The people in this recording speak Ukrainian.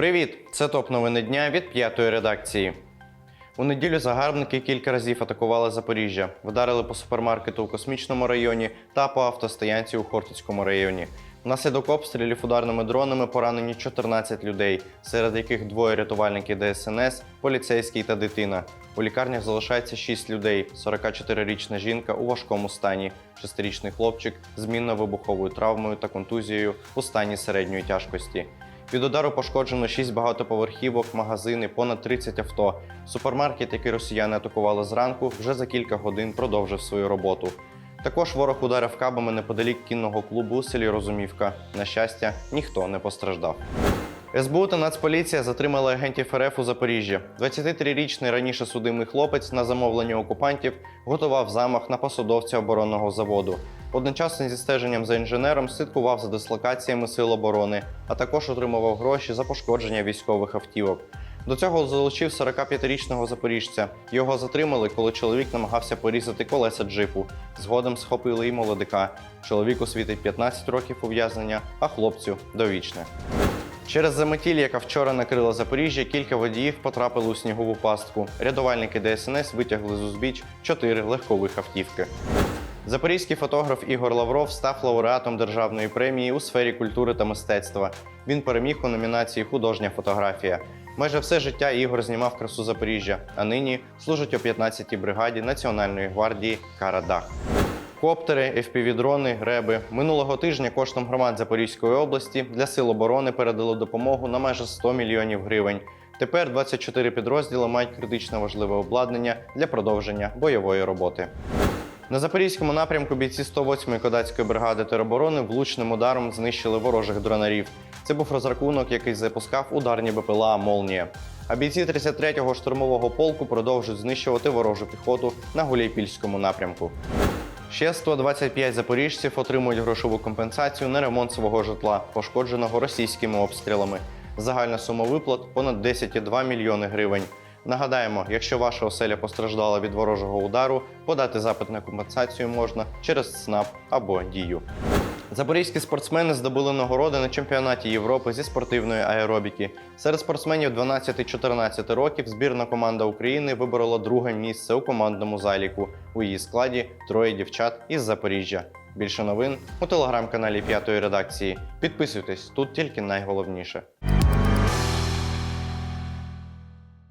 Привіт! Це топ новини дня від п'ятої редакції. У неділю загарбники кілька разів атакували Запоріжжя, вдарили по супермаркету у космічному районі та по автостоянці у Хортицькому районі. Внаслідок обстрілів ударними дронами поранені 14 людей, серед яких двоє рятувальників ДСНС, поліцейський та дитина. У лікарнях залишається 6 людей: 44-річна жінка у важкому стані, 6-річний хлопчик з мінно-вибуховою травмою та контузією у стані середньої тяжкості. Від удару пошкоджено 6 багатоповерхівок, магазини, понад 30 авто. Супермаркет, який росіяни атакували зранку, вже за кілька годин продовжив свою роботу. Також ворог ударив кабами неподалік кінного клубу у селі Розумівка. На щастя, ніхто не постраждав. СБУ та Нацполіція затримали агентів РФ у Запоріжжі. 23-річний раніше судимий хлопець на замовлення окупантів готував замах на посадовця оборонного заводу. Одночасно зі стеженням за інженером слідкував за дислокаціями сил оборони, а також отримував гроші за пошкодження військових автівок. До цього залучив 45-річного запоріжця. Його затримали, коли чоловік намагався порізати колеса джипу. Згодом схопили і молодика. Чоловіку світить 15 років ув'язнення, а хлопцю довічне. Через заметіль, яка вчора накрила Запоріжжя, кілька водіїв потрапили у снігову пастку. Рятувальники ДСНС витягли з узбіч чотири легкових автівки. Запорізький фотограф Ігор Лавров став лауреатом державної премії у сфері культури та мистецтва. Він переміг у номінації Художня фотографія. Майже все життя Ігор знімав красу Запоріжжя, а нині служить у 15-й бригаді Національної гвардії Карадах. Коптери, FPV-дрони, реби минулого тижня коштом громад Запорізької області для сил оборони передали допомогу на майже 100 мільйонів гривень. Тепер 24 підрозділи мають критично важливе обладнання для продовження бойової роботи. На запорізькому напрямку бійці 108-ї кодацької бригади тероборони влучним ударом знищили ворожих дронарів. Це був розрахунок, який запускав ударні БПЛА Молнія. А бійці 33-го штурмового полку продовжують знищувати ворожу піхоту на Гуляйпільському напрямку. Ще 125 запоріжців отримують грошову компенсацію на ремонт свого житла, пошкодженого російськими обстрілами. Загальна сума виплат понад 10,2 мільйони гривень. Нагадаємо, якщо ваша оселя постраждала від ворожого удару, подати запит на компенсацію можна через СНАП або Дію. Запорізькі спортсмени здобули нагороди на чемпіонаті Європи зі спортивної аеробіки. Серед спортсменів 12-14 років збірна команда України виборола друге місце у командному заліку. У її складі троє дівчат із Запоріжжя. Більше новин у телеграм-каналі п'ятої редакції. Підписуйтесь тут тільки найголовніше.